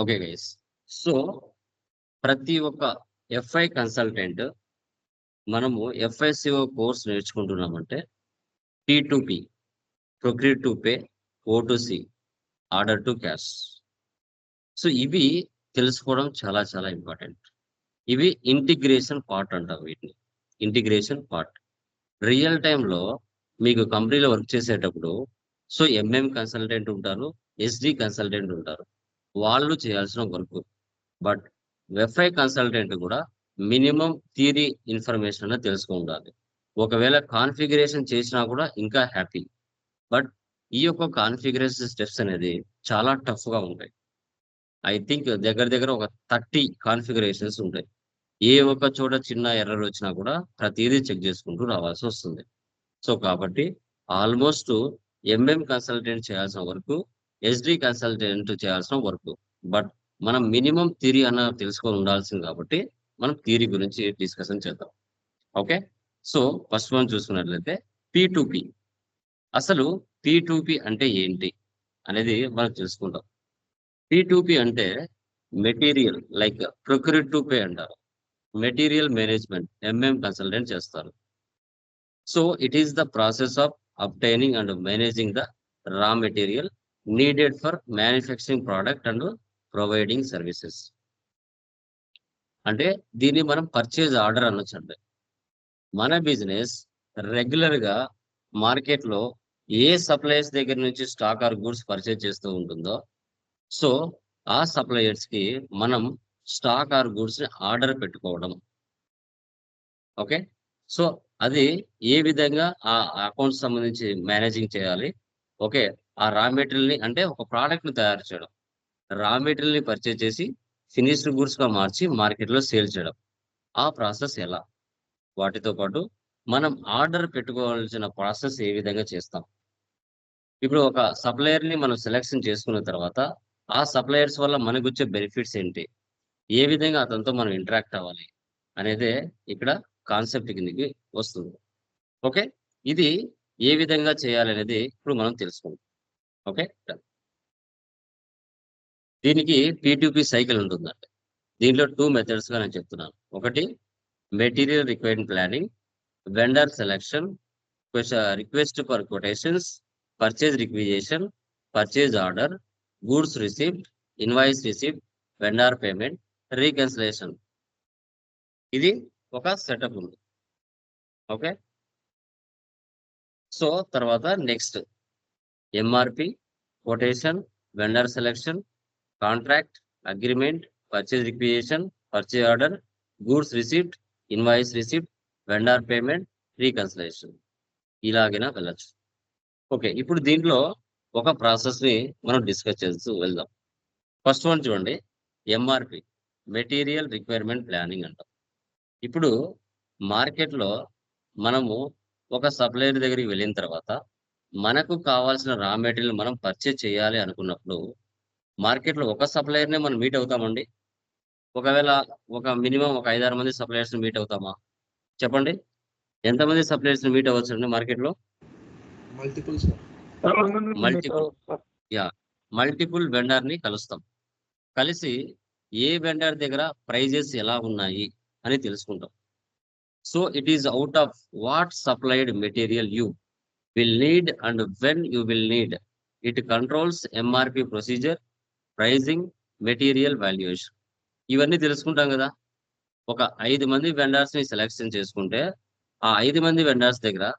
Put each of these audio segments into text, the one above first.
Okay guys so ప్రతి ఒక్క FI consultant మనము FICO course నేర్చుకుంటున్నామంటే T to P procure to pay O to C order to cash so ఇవి తెలుసుకోవడం చాలా చాలా ఇంపార్టెంట్ ఇవి ఇంటిగ్రేషన్ పార్ట్ అంటాం వీటిని. ఇంటిగ్రేషన్ పార్ట్ రియల్ టైంలో మీకు కంపెనీలో వర్క్ చేసేటప్పుడు సో ఎంఎం కన్సల్టెంట్ ఉంటారు ఎస్డి కన్సల్టెంట్ ఉంటారు. వాళ్ళు చేయాల్సిన work. But we FI consultant కూడా మినిమం థియరీ ఇన్ఫర్మేషన్ అనేది తెలుసుకుని ఉండాలి ఒకవేళ కాన్ఫిగరేషన్ చేసినా కూడా ఇంకా హ్యాపీ. బట్ ఈ యొక్క కాన్ఫిగరేషన్ స్టెప్స్ అనేది చాలా టఫ్గా ఉంటాయి. ఐ థింక్ దగ్గర దగ్గర ఒక థర్టీ కాన్ఫిగరేషన్స్ ఉంటాయి. ఏ ఒక్క చోట చిన్న ఎర్రర్ వచ్చినా కూడా ప్రతిదీ చెక్ చేసుకుంటూ రావాల్సి వస్తుంది. సో కాబట్టి ఆల్మోస్ట్ ఎంఎం కన్సల్టెంట్ చేయాల్సిన వరకు ఎస్డి కన్సల్టెంట్ చేయాల్సిన వర్క్ బట్ మనం మినిమం థియరీ అన్న తెలుసుకొని ఉండాల్సింది కాబట్టి మనం థియరీ గురించి డిస్కషన్ చేద్దాం. ఓకే సో ఫస్ట్ వన్ చూసుకున్నట్లయితే పి టు పి అసలు పి టు పి అంటే ఏంటి అనేది మనం తెలుసుకుంటాం పి టు పి అంటే material like procure to pay అంటారు మెటీరియల్ మేనేజ్మెంట్ ఎంఎం కన్సల్టెంట్ చేస్తారు. So it is the process of obtaining and managing the raw material needed for manufacturing product and providing services అంటే దీన్ని మనం purchase order అనొచ్చండి మన business రెగ్యులర్గా ఏ suppliers దగ్గర నుంచి stock or goods purchase చేస్తూ ఉంటుందో సో ఆ సప్లయర్స్కి మనం స్టాక్ ఆర్ గూడ్స్ని ఆర్డర్ పెట్టుకోవడం. ఓకే? సో అది ఏ విధంగా ఆ అకౌంట్ సంబంధించి మేనేజింగ్ చేయాలి? ఓకే ఆ రా మెటీరియల్ని అంటే ఒక ప్రోడక్ట్ని తయారు చేయడం. రా మెటీరియల్ని పర్చేజ్ చేసి ఫినిష్డ్ గూడ్స్గా మార్చి మార్కెట్లో సేల్ చేయడం. ఆ ప్రాసెస్ ఎలా? వాటితో పాటు మనం ఆర్డర్ పెట్టుకోవాల్సిన ప్రాసెస్ ఏ విధంగా చేస్తాం? ఇప్పుడు ఒక సప్లయర్ని మనం సెలెక్షన్ చేసుకున్న తర్వాత ఆ సప్లయర్స్ వల్ల మనకు వచ్చే బెనిఫిట్స్ ఏంటి? ఏ విధంగా అతనితో మనం ఇంటరాక్ట్ అవ్వాలి? అనేది ఇక్కడ కాన్సెప్ట్ కిందకి వస్తుంది. ఓకే ఇది ఏ విధంగా చేయాలనేది ఇప్పుడు మనం తెలుసుకుందాం. ఓకే దీనికి పి సైకిల్ ఉంటుందండి. దీంట్లో టూ మెథడ్స్గా నేను చెప్తున్నాను. ఒకటి material requirement planning vendor selection request for quotations purchase requisition purchase order goods receipt invoice receipt vendor payment reconciliation ఇది ఒక సెటప్ ఉంది. ఓకే? సో తర్వాత next MRP quotation vendor selection contract agreement purchase requisition purchase order goods receipt invoice receipt vendor payment reconciliation ఇలాగైనా వెళ్ళచ్చు. Okay ఇప్పుడు దీంట్లో ఒక ప్రాసెస్ని మనం డిస్కస్ చేస్తూ వెళ్దాం. ఫస్ట్ వన్ చూడండి. ఎంఆర్పి మెటీరియల్ రిక్వైర్మెంట్ ప్లానింగ్ అంటాం. ఇప్పుడు మార్కెట్లో మనము ఒక సప్లయర్ దగ్గరికి వెళ్ళిన తర్వాత మనకు కావాల్సిన రా మెటీరియల్ మనం పర్చేజ్ చేయాలి అనుకున్నప్పుడు మార్కెట్లో ఒక సప్లయర్నే మనం మీట్ అవుతామండి. ఒకవేళ ఒక మినిమం ఒక ఐదారు మంది సప్లయర్స్ మీట్ అవుతామా? చెప్పండి. ఎంతమంది సప్లయర్స్ మీట్ అవ్వచ్చు అండి మార్కెట్లో మల్టిపుల్ మల్టిపుల్. యా మల్టిపుల్ వెండర్ని కలుస్తాం. కలిసి ఏ వెండర్ దగ్గర ప్రైజెస్ ఎలా ఉన్నాయి అని తెలుసుకుంటాం. So it is out of what supplied material you will need and when you will need it controls MRP procedure pricing material valuation ఇవన్నీ తెలుసుకుంటాం కదా. ఒక ఐదు మంది వెండర్స్ని సెలెక్షన్ చేసుకుంటే ఆ ఐదు మంది వెండర్స్ దగ్గర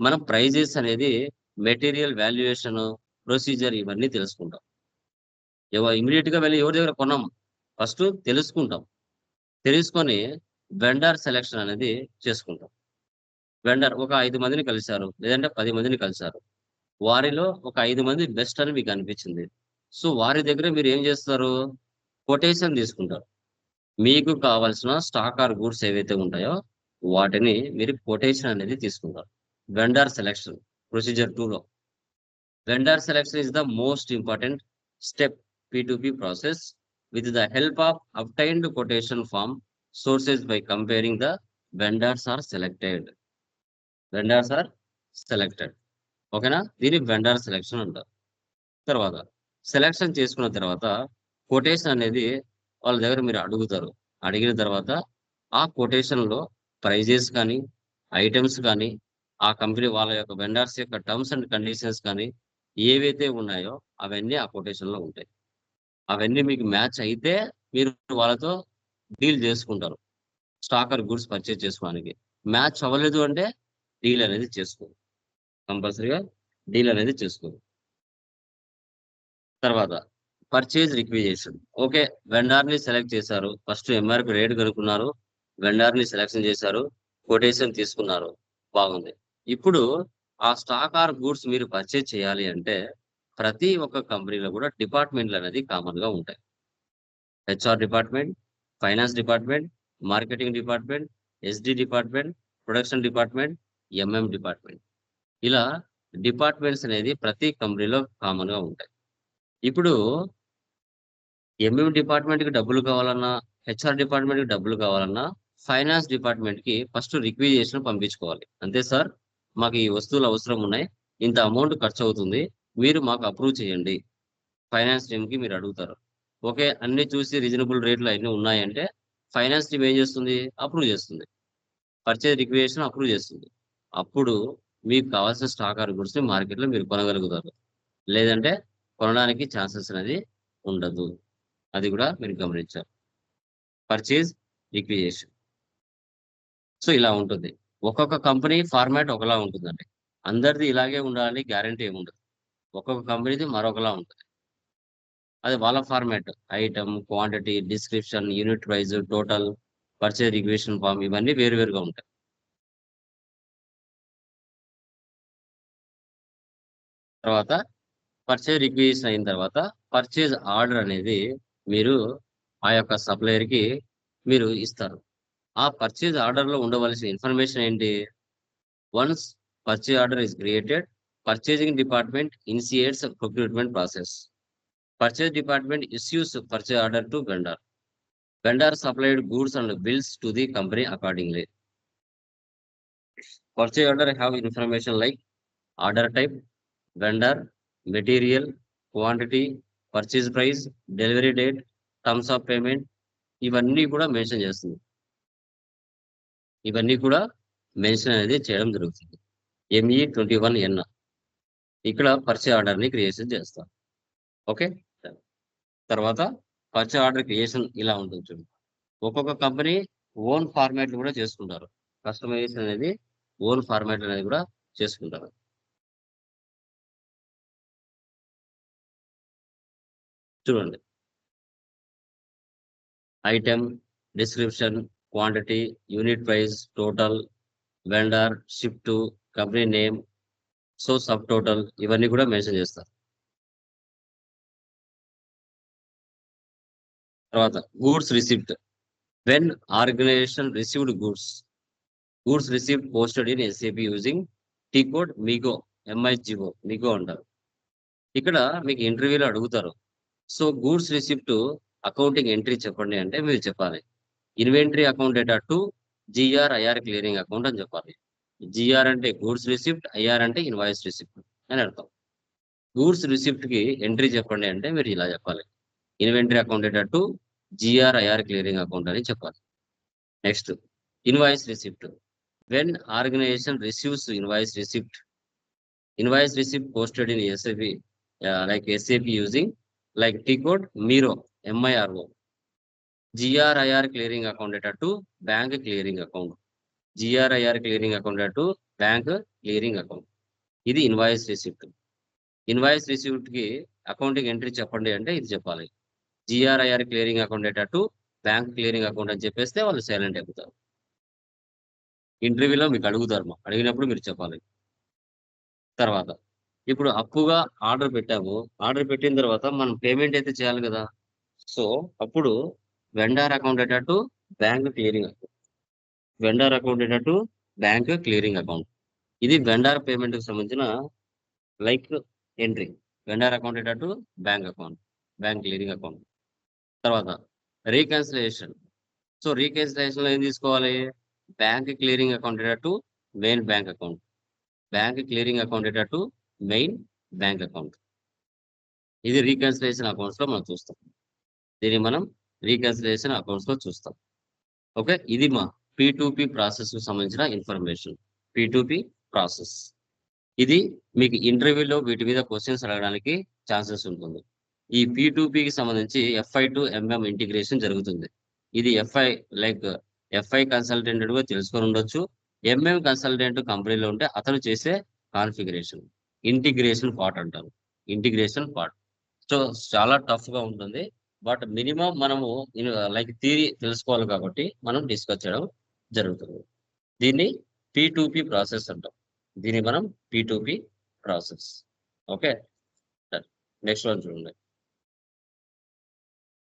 మనం ప్రైజెస్ అనేది మెటీరియల్ వాల్యుయేషన్ ప్రొసీజర్ ఇవన్నీ తెలుసుకుంటాం. ఎవ ఇమీడియట్గా వెళ్ళి ఎవరి దగ్గర కొన్నాం? ఫస్ట్ తెలుసుకుంటాం. తెలుసుకొని వెండర్ సెలెక్షన్ అనేది చేసుకుంటాం. వెండర్ ఒక ఐదు మందిని కలిశారు లేదంటే పది మందిని కలిశారు. వారిలో ఒక ఐదు మంది బెస్ట్ అని మీకు అనిపించింది. సో వారి దగ్గర మీరు ఏం చేస్తారు? కొటేషన్ తీసుకుంటారు. మీకు కావాల్సిన స్టాక్ ఆర్ గూడ్స్ ఏవైతే ఉంటాయో వాటిని మీరు కొటేషన్ అనేది తీసుకుంటారు. Vendor selection ప్రొసీజర్లో vendor selection is the most important step P process. With the help of obtained quotation from sources by comparing the vendors are selected. Vendors are selected ఓకేనా దీని vendor selection అంటారు తర్వాత selection చేసుకున్న తర్వాత quotation అనేది వాళ్ళ దగ్గర మీరు అడుగుతారు. అడిగిన తర్వాత ఆ కొటేషన్లో ప్రైజెస్ కానీ ఐటమ్స్ కానీ ఆ కంపెనీ వాళ్ళ యొక్క వెండర్స్ యొక్క టర్మ్స్ అండ్ కండిషన్స్ కానీ ఏవైతే ఉన్నాయో అవన్నీ ఆ కొటేషన్లో ఉంటాయి. అవన్నీ మీకు మ్యాచ్ అయితే మీరు వాళ్ళతో డీల్ చేసుకుంటారు. స్టాకర్ గుడ్స్ పర్చేజ్ చేసుకోవడానికి. మ్యాచ్ అవ్వలేదు అంటే డీల్ అనేది చేసుకో కంపల్సరీగా డీల్ అనేది చేసుకో తర్వాత పర్చేజ్ రిక్విజేషన్ ఓకే వెండార్ని సెలెక్ట్ చేశారు. ఫస్ట్ ఎంఆర్పి రేట్ కనుక్కున్నారు. వెండార్ని సెలెక్షన్ చేశారు. కొటేషన్ తీసుకున్నారు. బాగుంది. ఇప్పుడు ఆ స్టాక్ ఆర్ గూడ్స్ మీరు పర్చేజ్ చేయాలి అంటే ప్రతి ఒక్క కంపెనీలో కూడా డిపార్ట్మెంట్లు అనేది కామన్గా ఉంటాయి. HR department finance department marketing department SD department production department MM department ఇలా డిపార్ట్మెంట్స్ అనేది ప్రతి కంపెనీలో కామన్గా ఉంటాయి. ఇప్పుడు ఎంఎం డిపార్ట్మెంట్కి డబ్బులు కావాలన్నా హెచ్ఆర్ డిపార్ట్మెంట్కి డబ్బులు కావాలన్నా ఫైనాన్స్ డిపార్ట్మెంట్కి ఫస్ట్ రిక్విజేషన్ పంపించుకోవాలి. అంతే సార్? మాకు ఈ వస్తువులు అవసరం ఉన్నాయి. ఇంత అమౌంట్ ఖర్చు అవుతుంది. మీరు మాకు అప్రూవ్ చేయండి. ఫైనాన్స్ టీమ్కి మీరు అడుగుతారు. ఓకే అన్ని చూసి రీజనబుల్ రేట్లు అన్ని ఉన్నాయంటే ఫైనాన్స్ టీమ్ ఏం చేస్తుంది? అప్రూవ్ చేస్తుంది. పర్చేజ్ రిక్విజేషన్ అప్రూవ్ చేస్తుంది. అప్పుడు మీకు కావాల్సిన స్టాక్ ఆర్ గుడ్స్ని మార్కెట్లో మీరు కొనగలుగుతారు. లేదంటే కొనడానికి ఛాన్సెస్ అనేది ఉండదు. అది కూడా మీరు గమనించాలి. పర్చేజ్ రిక్విజేషన్ సో ఇలా ఉంటుంది. ఒక్కొక్క కంపెనీ ఫార్మాట్ ఒకలా ఉంటుందండి. అందరిది ఇలాగే ఉండాలని గ్యారంటీ ఏమి ఉండదు. ఒక్కొక్క కంపెనీది మరొకలా ఉంటుంది. అది వాళ్ళ format item quantity description unit price total purchase regulation form ఇవన్నీ వేరువేరుగా ఉంటాయి. తర్వాత పర్చేజ్ రిక్వేషన్ అయిన తర్వాత పర్చేజ్ ఆర్డర్ అనేది మీరు ఆ యొక్క సప్లయర్కి మీరు ఇస్తారు. ఆ పర్చేజ్ ఆర్డర్లో ఉండవలసిన ఇన్ఫర్మేషన్ ఏంటి? Once purchase order is created purchasing department initiates procurement process purchase department issues purchase order to vendor vendor supplied goods and bills to the company accordingly purchase order have information like order type vendor material quantity purchase price delivery date terms of payment ఇవన్నీ కూడా mention చేస్తుంది. ఇవన్నీ కూడా mention అనేది చేయడం జరుగుతుంది. ME twenty one ఎన్ ఇక్కడ పర్చే ఆర్డర్ని క్రియేషన్ చేస్తాం. ఓకే తర్వాత పర్చే ఆర్డర్ క్రియేషన్ ఇలా ఉంటుంది చూడండి. ఒక్కొక్క కంపెనీ ఓన్ ఫార్మాట్లు కూడా చేసుకుంటారు. కస్టమైజేషన్ అనేది ఓన్ ఫార్మాట్ అనేది కూడా చేసుకుంటారు. చూడండి. Item description quantity unit price total vendor shift company name so sub total ఇవన్నీ కూడా మెన్షన్ చేస్తారు తర్వాత goods receipt when organisation received goods goods receipt posted in SAP using T code MIGO MIGO MIGO అంటారు. ఇక్కడ మీకు ఇంటర్వ్యూలో అడుగుతారు. So goods receipt accounting entry చెప్పండి అంటే మీరు చెప్పాలి. Inventory account data to GR IR clearing account అని చెప్పాలి. జిఆర్ అంటే గూడ్స్ రిసిప్ట్ ఐఆర్ అంటే ఇన్వాయిస్ రిసిప్ట్ అని అర్థం. గూడ్స్ రిసిప్ట్కి ఎంట్రీ చెప్పండి అంటే మీరు ఇలా చెప్పాలి. Inventory account data to GR IR clearing account అని చెప్పాలి. Next invoice receipt. When organisation receives invoice receipt. Invoice receipt posted in SAP like SAP using like T code MIRO MIRO GR IR clearing account అటు bank clearing account GR IR clearing account అటు to bank clearing account ఇది invoice receipt invoice రిసిప్ట్కి accounting entry చెప్పండి అంటే ఇది చెప్పాలి. GR IR clearing account data to bank clearing account అని చెప్పేస్తే వాళ్ళు సైలెంట్ అయిపోతారు. ఇంటర్వ్యూలో మీకు అడుగుతారు మా. అడిగినప్పుడు మీరు చెప్పాలి. తర్వాత ఇప్పుడు అప్పుగా ఆర్డర్ పెట్టాము. ఆర్డర్ పెట్టిన తర్వాత మనం పేమెంట్ అయితే చేయాలి కదా. సో అప్పుడు vendor account data bank clearing account. Vendor account data bank clearing account. ఇది వెండార్ పేమెంట్కి సంబంధించిన like entry. Vendor account data bank account. Bank clearing account. తర్వాత రీకన్సిలేషన్ సో రీకన్సిలేషన్లో ఏం తీసుకోవాలి? Bank clearing account data main bank account. Bank clearing account data main bank account. ఇది reconciliation అకౌంట్స్లో మనం చూస్తాం. దీన్ని మనం రీకన్సిలేషన్ అకౌంట్స్లో చూస్తాం. ఓకే? ఇది మా పి ప్రాసెస్కు సంబంధించిన ఇన్ఫర్మేషన్ పి ప్రాసెస్ ఇది మీకు ఇంటర్వ్యూలో వీటి మీద క్వశ్చన్స్ అడగడానికి ఛాన్సెస్ ఉంటుంది. ఈ పి కి సంబంధించి ఎఫ్ఐ టు ఎంఎం ఇంటిగ్రేషన్ జరుగుతుంది. ఇది ఎఫ్ఐ లైక్ ఎఫ్ఐ కన్సల్టెంట్ తెలుసుకొని ఉండొచ్చు. ఎంఎం కన్సల్టెంట్ కంపెనీలో ఉంటే అతను చేసే కాన్ఫిగరేషన్ ఇంటిగ్రేషన్ పార్ట్ అంటారు. Integration part. సో చాలా టఫ్గా ఉంటుంది. బట్ మినిమం మనము లైక్ థియరీ తెలుసుకోవాలి కాబట్టి మనం డిస్కస్ చేయడం జరుగుతుంది. దీన్ని పి ప్రాసెస్ అంటాం. దీన్ని మనం P process. Okay? Next one చూడండి.